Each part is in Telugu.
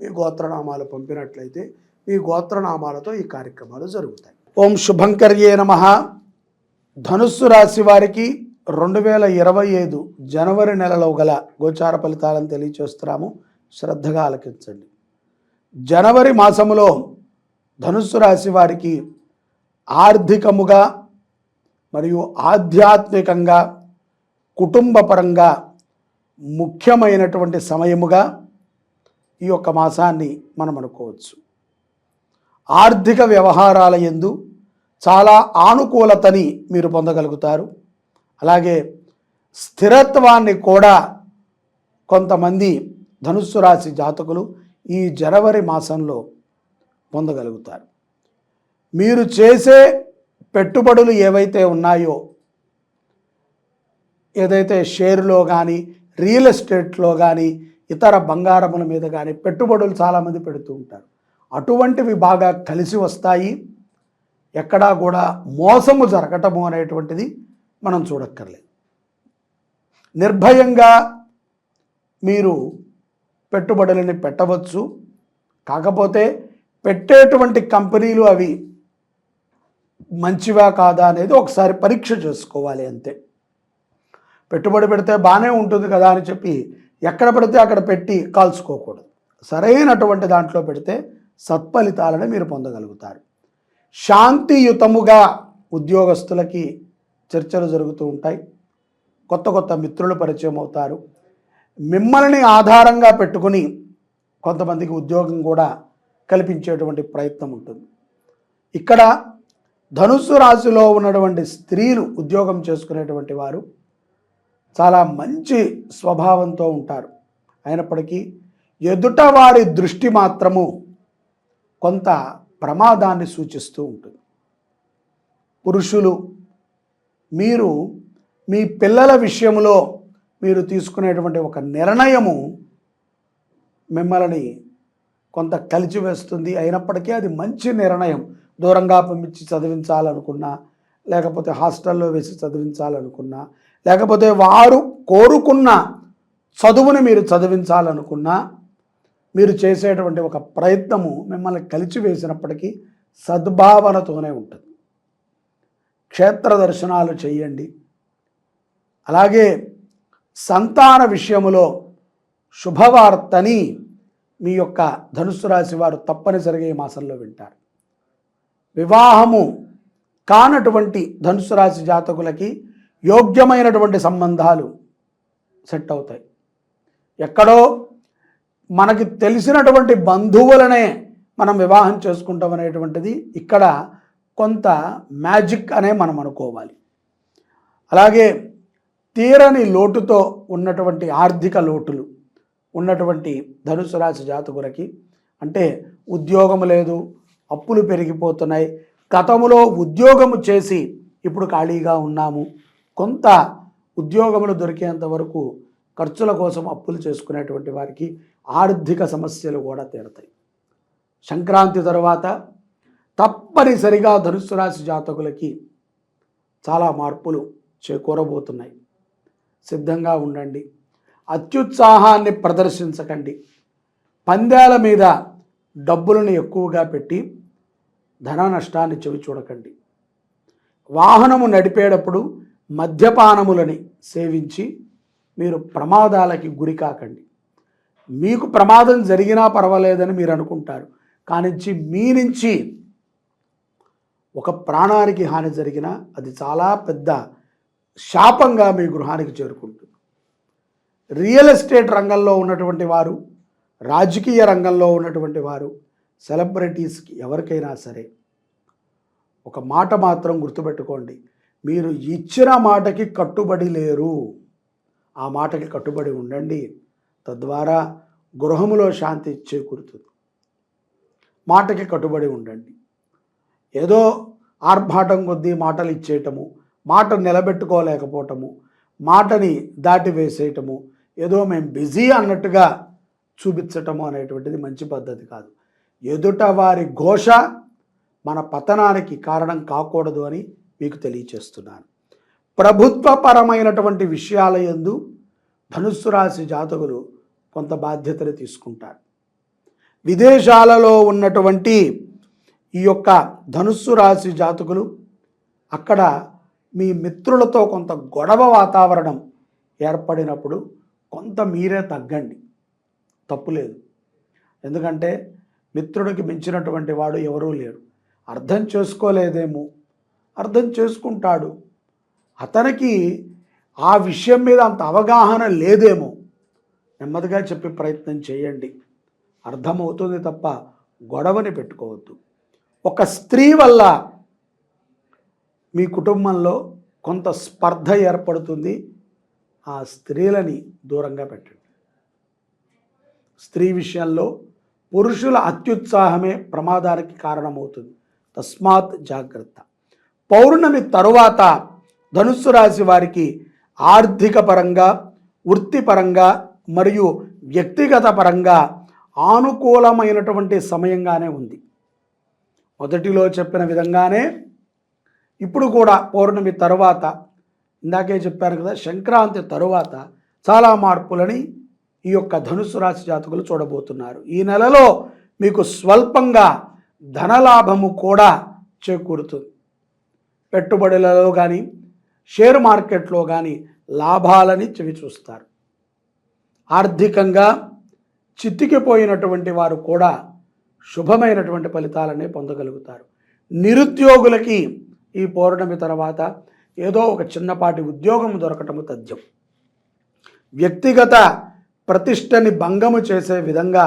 మీ గోత్రనామాలు పంపినట్లయితే మీ గోత్రనామాలతో ఈ కార్యక్రమాలు జరుగుతాయి. ఓం శుభంకర్యే నమ. ధనుస్సు రాశి వారికి రెండు వేల ఇరవై ఐదు జనవరి నెలలో గల గోచార ఫలితాలను తెలియచేస్తున్నాము. శ్రద్ధగా ఆలకించండి. జనవరి మాసములో ధనుస్సు రాశి వారికి ఆర్థికముగా మరియు ఆధ్యాత్మికంగా కుటుంబపరంగా ముఖ్యమైనటువంటి సమయముగా ఈ యొక్క మాసాన్ని మనం అనుకోవచ్చు. ఆర్థిక వ్యవహారాల ఎందు చాలా ఆనుకూలతని మీరు పొందగలుగుతారు. అలాగే స్థిరత్వాన్ని కూడా కొంతమంది ధనుస్సు రాశి జాతకులు ఈ జనవరి మాసంలో పొందగలుగుతారు. మీరు చేసే పెట్టుబడులు ఏవైతే ఉన్నాయో ఏదైతే షేర్లో కానీ రియల్ ఎస్టేట్లో కానీ ఇతర బంగారముల మీద కానీ పెట్టుబడులు చాలామంది పెడుతూ ఉంటారు. అటువంటివి బాగా కలిసి వస్తాయి. ఎక్కడా కూడా మోసము జరగటము అనేటువంటిది మనం చూడక్కర్లేదు. నిర్భయంగా మీరు పెట్టుబడులని పెట్టవచ్చు. కాకపోతే పెట్టేటువంటి కంపెనీలు అవి మంచివా కాదా అనేది ఒకసారి పరీక్ష చేసుకోవాలి అంతే. పెట్టుబడి పెడితే బాగానే ఉంటుంది కదా అని చెప్పి ఎక్కడ పడితే అక్కడ పెట్టి కాల్చుకోకూడదు. సరైనటువంటి దాంట్లో పెడితే సత్ఫలితాలను మీరు పొందగలుగుతారు. శాంతియుతముగా ఉద్యోగస్తులకి చర్చలు జరుగుతూ ఉంటాయి. కొత్త కొత్త మిత్రులు పరిచయం అవుతారు. మిమ్మల్ని ఆధారంగా పెట్టుకుని కొంతమందికి ఉద్యోగం కూడా కల్పించేటువంటి ప్రయత్నం ఉంటుంది. ఇక్కడ ధనుస్సు రాశిలో ఉన్నటువంటి స్త్రీలు ఉద్యోగం చేసుకునేటువంటి వారు చాలా మంచి స్వభావంతో ఉంటారు. అయినప్పటికీ ఎదుటవారి దృష్టి మాత్రము కొంత ప్రమాదాన్ని సూచిస్తూ ఉంటుంది. పురుషులు మీరు మీ పిల్లల విషయంలో మీరు తీసుకునేటువంటి ఒక నిర్ణయము మిమ్మల్ని కొంత కలిచివేస్తుంది. అయినప్పటికీ అది మంచి నిర్ణయం. దూరంగా పంపించి చదివించాలనుకున్నా లేకపోతే హాస్టల్లో వేసి చదివించాలనుకున్నా లేకపోతే వారు కోరుకున్న చదువుని మీరు చదివించాలనుకున్నా మీరు చేసేటువంటి ఒక ప్రయత్నము మిమ్మల్ని కలిచివేసినప్పటికీ సద్భావనతోనే ఉంటుంది. క్షేత్ర దర్శనాలు చేయండి. అలాగే సంతాన విషయములో శుభవార్తని మీ యొక్క ధనుసు రాశి వారు తప్పనిసరిగా ఈ మాసంలో వింటారు. వివాహము కానటువంటి ధనుసు రాశి జాతకులకి యోగ్యమైనటువంటి సంబంధాలు సెట్ అవుతాయి. ఎక్కడో మనకి తెలిసినటువంటి బంధువులనే మనం వివాహం చేసుకుంటాం అనేటువంటిది ఇక్కడ కొంత మ్యాజిక్ అనే మనం అనుకోవాలి. అలాగే తీరని లోటుతో ఉన్నటువంటి ఆర్థిక లోటులు ఉన్నటువంటి ధనుసు రాశి జాతకులకి అంటే ఉద్యోగం లేదు అప్పులు పెరిగిపోతున్నాయి గతంలో ఉద్యోగము చేసి ఇప్పుడు ఖాళీగా ఉన్నాము. కొంత ఉద్యోగములు దొరికేంత వరకు ఖర్చుల కోసం అప్పులు చేసుకునేటువంటి వారికి ఆర్థిక సమస్యలు కూడా తీరతాయి. సంక్రాంతి తర్వాత తప్పనిసరిగా ధనుసు రాశి జాతకులకి చాలా మార్పులు చేకూరబోతున్నాయి. సిద్ధంగా ఉండండి. అత్యుత్సాహాన్ని ప్రదర్శించకండి. పందేల మీద డబ్బులను ఎక్కువగా పెట్టి ధన నష్టాన్ని చెవి చూడకండి. వాహనము నడిపేటప్పుడు మద్యపానములని సేవించి మీరు ప్రమాదాలకి గురి కాకండి. మీకు ప్రమాదం జరిగినా పర్వాలేదని మీరు అనుకుంటారు. కానించి మీ నుంచి ఒక ప్రాణానికి హాని జరిగినా అది చాలా పెద్ద శాపంగా మీ గృహానికి చేరుకుంటుంది. రియల్ ఎస్టేట్ రంగంలో ఉన్నటువంటి వారు రాజకీయ రంగంలో ఉన్నటువంటి వారు సెలబ్రిటీస్కి ఎవరికైనా సరే ఒక మాట మాత్రం గుర్తుపెట్టుకోండి. మీరు ఇచ్చిన మాటకి కట్టుబడి లేరు. ఆ మాటకి కట్టుబడి ఉండండి. తద్వారా గృహములో శాంతి చేకూరుతుంది. మాటకి కట్టుబడి ఉండండి. ఏదో ఆర్భాటం కొద్దీ మాటలు ఇచ్చేయటము మాట నిలబెట్టుకోలేకపోవటము మాటని దాటి వేసేయటము ఏదో మేము బిజీ అన్నట్టుగా చూపించటము అనేటువంటిది మంచి పద్ధతి కాదు. ఎదుట వారి ఘోష మన పతనానికి కారణం కాకూడదు అని మీకు తెలియచేస్తున్నాను. ప్రభుత్వపరమైనటువంటి విషయాల ఎందు ధనుస్సు రాశి జాతకులు కొంత బాధ్యతలు తీసుకుంటారు. విదేశాలలో ఉన్నటువంటి ఈ యొక్క ధనుస్సు రాశి జాతకులు అక్కడ మీ మిత్రులతో కొంత గొడవ వాతావరణం ఏర్పడినప్పుడు కొంత మీరే తగ్గండి. తప్పులేదు ఎందుకంటే మిత్రుడికి మించినటువంటి వాడు ఎవరూ లేరు. అర్థం చేసుకోలేదేమో. అర్థం చేసుకుంటాడు. అతనికి ఆ విషయం మీద అంత అవగాహన లేదేమో. నెమ్మదిగా చెప్పే ప్రయత్నం చేయండి. అర్థమవుతుంది తప్ప గొడవని పెట్టుకోవద్దు. ఒక స్త్రీ వల్ల మీ కుటుంబంలో కొంత స్పర్ధ ఏర్పడుతుంది. ఆ స్త్రీలని దూరంగా పెట్టండి. స్త్రీ విషయంలో పురుషుల అత్యుత్సాహమే ప్రమాదానికి కారణమవుతుంది. తస్మాత్ జాగ్రత్త. పౌర్ణమి తరువాత ధనుస్సు రాశి వారికి ఆర్థిక పరంగా వృత్తిపరంగా మరియు వ్యక్తిగత పరంగా ఆనుకూలమైనటువంటి సమయంగానే ఉంది. మొదటిలో చెప్పిన విధంగానే ఇప్పుడు కూడా పౌర్ణమి తరువాత ఇందాకే చెప్పారు కదా సంక్రాంతి తరువాత చాలా మార్పులని ఈ యొక్క ధనుసు రాశి జాతకులు చూడబోతున్నారు. ఈ నెలలో మీకు స్వల్పంగా ధనలాభము కూడా చేకూరుతుంది. పెట్టుబడులలో కానీ షేర్ మార్కెట్లో కానీ లాభాలని చెవి చూస్తారు. ఆర్థికంగా చిత్తికిపోయినటువంటి వారు కూడా శుభమైనటువంటి ఫలితాలనే పొందగలుగుతారు. నిరుద్యోగులకి ఈ పౌర్ణమి తర్వాత ఏదో ఒక చిన్నపాటి ఉద్యోగం దొరకటము తథ్యం. వ్యక్తిగత ప్రతిష్టని భంగము చేసే విధంగా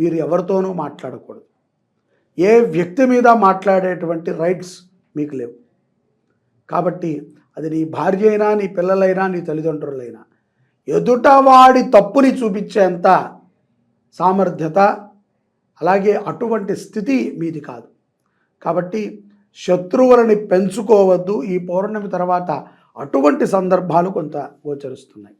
మీరు ఎవరితోనూ మాట్లాడకూడదు. ఏ వ్యక్తి మీద మాట్లాడేటువంటి రైట్స్ మీకు లేవు. కాబట్టి అది నీ భార్య అయినా నీ పిల్లలైనా నీ తల్లిదండ్రులైనా ఎదుటవాడి తప్పుని చూపించేంత సామర్థ్యత అలాగే అటువంటి స్థితి మీది కాదు. కాబట్టి శత్రువులని పెంచుకోవద్దు. ఈ పౌర్ణమి తర్వాత అటువంటి సందర్భాలు కొంత గోచరిస్తున్నాయి.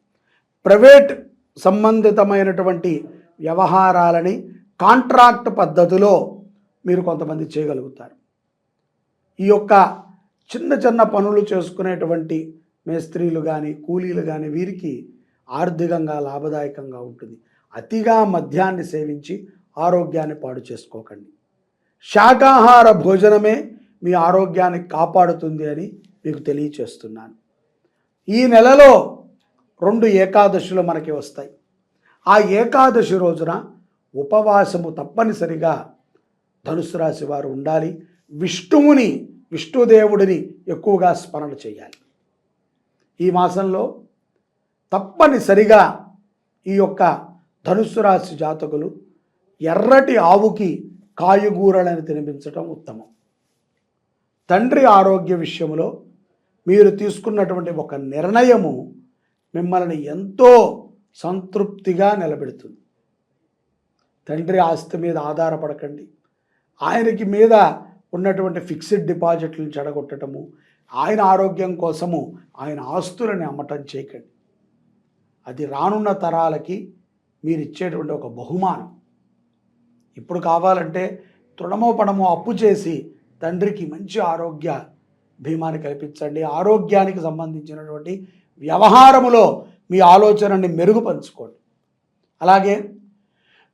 ప్రైవేట్ సంబంధితమైనటువంటి వ్యవహారాలని కాంట్రాక్ట్ పద్ధతిలో మీరు కొంతమంది చేయగలుగుతారు. ఈ యొక్క చిన్న చిన్న పనులు చేసుకునేటువంటి మేస్త్రీలు కానీ కూలీలు కానీ వీరికి ఆర్థికంగా లాభదాయకంగా ఉంటుంది. అతిగా మద్యాన్ని సేవించి ఆరోగ్యాన్ని పాడు చేసుకోకండి. శాకాహార భోజనమే మీ ఆరోగ్యాన్ని కాపాడుతుంది అని మీకు తెలియచేస్తున్నాను. ఈ నెలలో రెండు ఏకాదశులు మనకి వస్తాయి. ఆ ఏకాదశి రోజున ఉపవాసము తప్పనిసరిగా ధనుసు రాశి వారు ఉండాలి. విష్ణువుని విష్ణుదేవుడిని ఎక్కువగా స్మరణ చేయాలి. ఈ మాసంలో తప్పనిసరిగా ఈ యొక్క ధనుస్సు రాశి జాతకులు ఎర్రటి ఆవుకి కాయగూరలను తినిపించటం ఉత్తమం. తండ్రి ఆరోగ్య విషయంలో మీరు తీసుకున్నటువంటి ఒక నిర్ణయము మిమ్మల్ని ఎంతో సంతృప్తిగా నిలబెడుతుంది. తండ్రి ఆస్తి మీద ఆధారపడకండి. ఆయనకి మీద ఉన్నటువంటి ఫిక్స్డ్ డిపాజిట్లను చెడగొట్టడము ఆయన ఆరోగ్యం కోసము ఆయన ఆస్తులని అమ్మటం చేయకండి. అది రానున్న తరాలకి మీరు ఇచ్చేటువంటి ఒక బహుమానం. ఇప్పుడు కావాలంటే తృణమో పణమో అప్పు చేసి తండ్రికి మంచి ఆరోగ్య భీమాని కల్పించండి. ఆరోగ్యానికి సంబంధించినటువంటి వ్యవహారములో మీ ఆలోచనని మెరుగుపరుచుకోండి. అలాగే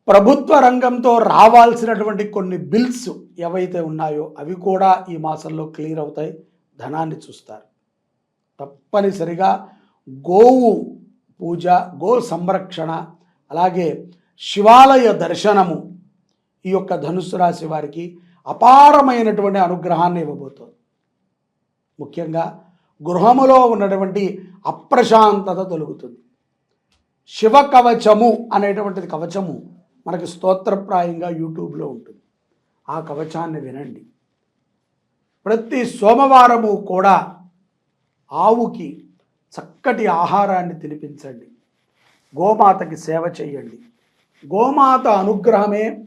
ప్రభుత్వ రంగంతో రావాల్సినటువంటి కొన్ని బిల్స్ ఏవైతే ఉన్నాయో అవి కూడా ఈ మాసంలో క్లియర్ అవుతాయి. ధనాన్ని చూస్తారు. తప్పనిసరిగా గోవు పూజ గో సంరక్షణ అలాగే శివాలయ దర్శనము ఈ యొక్క ధనుసు రాశి వారికి అపారమైనటువంటి అనుగ్రహాన్ని ఇవ్వబోతోంది. ముఖ్యంగా గృహములో ఉన్నటువంటి అప్రశాంతత తొలుగుతుంది. శివ కవచము అనేటువంటిది కవచము మనకి స్తోత్రప్రాయంగా యూట్యూబ్లో ఉంటుంది. ఆ కవచాన్ని వినండి. ప్రతి సోమవారము కూడా ఆవుకి చక్కటి ఆహారాన్ని తినిపించండి. గోమాతకి సేవ చేయండి. గోమాత అనుగ్రహమే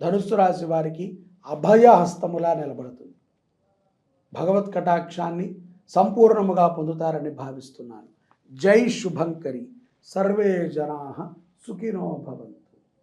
ధనుస్సు రాశి వారికి అభయహస్తములా నిలబడుతుంది. భగవత్ కటాక్షాన్ని సంపూర్ణముగా పొందుతారని భావిస్తున్నాను. జై శుభంకరి. సర్వే జనా సుఖినో భవంతు.